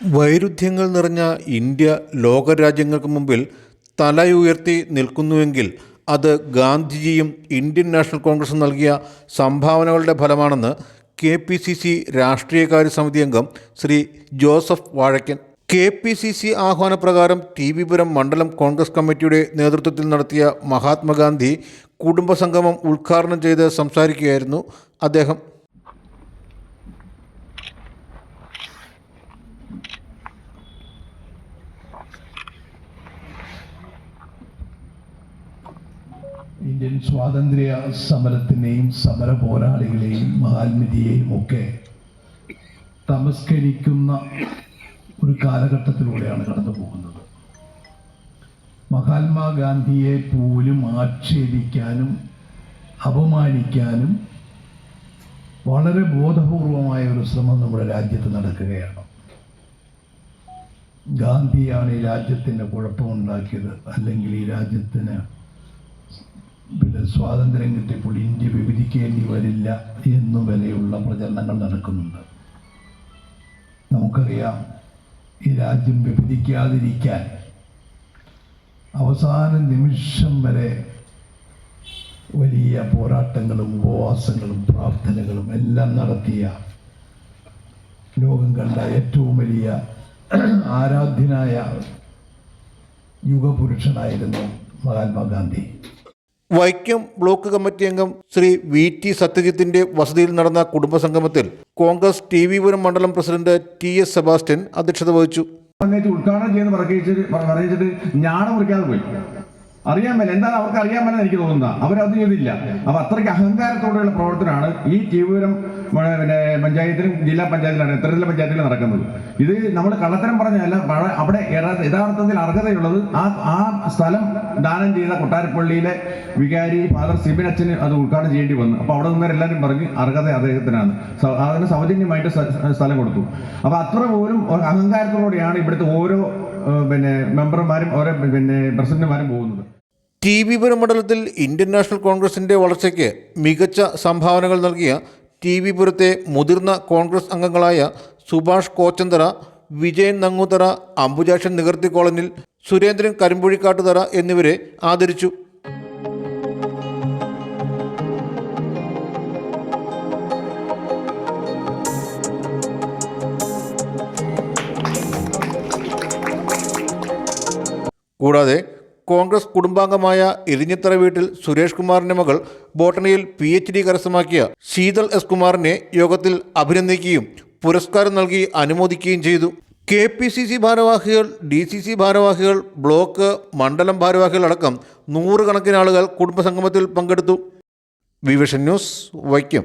വൈരുദ്ധ്യങ്ങൾ നിറഞ്ഞ ഇന്ത്യ ലോകരാജ്യങ്ങൾക്ക് മുമ്പിൽ തലയുയർത്തി നിൽക്കുന്നുവെങ്കിൽ അത് ഗാന്ധിജിയും ഇന്ത്യൻ നാഷണൽ കോൺഗ്രസും നൽകിയ സംഭാവനകളുടെ ഫലമാണെന്ന് കെ പി സി സി രാഷ്ട്രീയകാര്യ സമിതി അംഗം Shri Joseph Vazhakkan K P C C ആഹ്വാനപ്രകാരം T V Puram മണ്ഡലം കോൺഗ്രസ് കമ്മിറ്റിയുടെ നേതൃത്വത്തിൽ നടത്തിയ മഹാത്മാഗാന്ധി കുടുംബസംഗമം ഉദ്ഘാടനം ചെയ്ത് സംസാരിക്കുകയായിരുന്നു അദ്ദേഹം. ഇന്ത്യൻ സ്വാതന്ത്ര്യ സമരത്തിനെയും സമര പോരാളികളെയും മഹാത്മജിയെയും ഒക്കെ തമസ്കരിക്കുന്ന ഒരു കാലഘട്ടത്തിലൂടെയാണ് കടന്നു പോകുന്നത്. മഹാത്മാഗാന്ധിയെ പോലും ആക്ഷേപിക്കാനും അപമാനിക്കാനും വളരെ ബോധപൂർവമായ ഒരു ശ്രമം നമ്മുടെ രാജ്യത്ത് നടക്കുകയാണ്. ഗാന്ധിയാണ് ഈ രാജ്യത്തിന് കുഴപ്പമുണ്ടാക്കിയത്. അല്ലെങ്കിൽ ഈ രാജ്യത്തിന് സ്വാതന്ത്ര്യം കിട്ടിയപ്പോൾ ഇന്ത്യ വിഭജിക്കേണ്ടി വരില്ല എന്നു വരെയുള്ള പ്രചരണങ്ങൾ നടക്കുന്നുണ്ട്. നമുക്കറിയാം ഈ രാജ്യം വിഭജിക്കാതിരിക്കാൻ അവസാന നിമിഷം വരെ വലിയ പോരാട്ടങ്ങളും ഉപവാസങ്ങളും പ്രാർത്ഥനകളും എല്ലാം നടത്തിയ ലോകം കണ്ട ഏറ്റവും വലിയ ആരാധ്യനായ യുഗപുരുഷനായിരുന്നു മഹാത്മാഗാന്ധി വൈക്കം ബ്ലോക്ക് കമ്മിറ്റി അംഗം ശ്രീ വി ടി സത്യജിത്തിന്റെ വസതിയിൽ നടന്ന കുടുംബസംഗമത്തിൽ കോൺഗ്രസ് ടി വി പുരം മണ്ഡലം പ്രസിഡന്റ് ടി എസ് സെബാസ്റ്റ്യൻ അധ്യക്ഷത വഹിച്ചു. ഉദ്ഘാടനം ചെയ്യുന്ന പറയിച്ചിട്ട് ഞാൻ മുറിക്കാതെ പോയി അറിയാൻ മേല എന്താണ് അവർക്ക് അറിയാൻ മേലെന്ന് എനിക്ക് തോന്നുന്നത്. അവരത് ചെയ്തില്ല. അപ്പൊ അത്രയ്ക്ക് അഹങ്കാരത്തോടെയുള്ള പ്രവർത്തനമാണ് ഈ ടീവൂരം പിന്നെ പഞ്ചായത്തിലും ജില്ലാ പഞ്ചായത്തിലാണ് എത്ര പഞ്ചായത്തിലും നടക്കുന്നത്. ഇത് നമ്മൾ കള്ളത്തരം പറഞ്ഞല്ല അവിടെ യഥാ- യഥാർത്ഥത്തിൽ അർഹതയുള്ളത് ആ ആ സ്ഥലം ദാനം ചെയ്ത കൊട്ടാരപ്പള്ളിയിലെ വികാരി ഫാദർ സിബിൻ അച്ഛന് അത് ഉദ്ഘാടനം ചെയ്യേണ്ടി വന്നു. അപ്പൊ അവിടെ നിന്നവരെല്ലാവരും പറഞ്ഞ് അർഹത അദ്ദേഹത്തിനാണ്. അതിന് സൗജന്യമായിട്ട് സ്ഥലം കൊടുത്തു. അപ്പൊ അത്ര പോലും അഹങ്കാരത്തോടെയാണ് ഇവിടുത്തെ ഓരോ പിന്നെ മെമ്പർമാരും ഓരോ പിന്നെ പ്രസിഡന്റുമാരും പോകുന്നത്. ടി വി പുരം മണ്ഡലത്തിൽ ഇന്ത്യൻ നാഷണൽ കോൺഗ്രസിന്റെ വളർച്ചയ്ക്ക് മികച്ച സംഭാവനകൾ നൽകിയ ടി വി പുരത്തെ മുതിർന്ന കോൺഗ്രസ് അംഗങ്ങളായ സുഭാഷ് കോച്ചന്തറ വിജയൻ നങ്ങൂത്തറ അംബുജാക്ഷൻ നികർത്തി കോളനിൽ സുരേന്ദ്രൻ കരിമ്പുഴിക്കാട്ടുതറ എന്നിവരെ ആദരിച്ചു. കൂടാതെ കോൺഗ്രസ് കുടുംബാംഗമായ ഇരിഞ്ഞിത്തറ വീട്ടിൽ സുരേഷ് കുമാറിന്റെ മകൾ ബോട്ടണിയിൽ പി എച്ച് ഡി കരസ്ഥമാക്കിയ ശീതൾ എസ് കുമാറിനെ യോഗത്തിൽ അഭിനന്ദിക്കുകയും പുരസ്കാരം നൽകി അനുമോദിക്കുകയും ചെയ്തു. കെ പി സി സി ഭാരവാഹികൾ ഡി സി സി ഭാരവാഹികൾ ബ്ലോക്ക് മണ്ഡലം ഭാരവാഹികൾ അടക്കം നൂറുകണക്കിന് ആളുകൾ കുടുംബസംഗമത്തിൽ പങ്കെടുത്തു. വിവിഷൻ ന്യൂസ് വൈക്കം.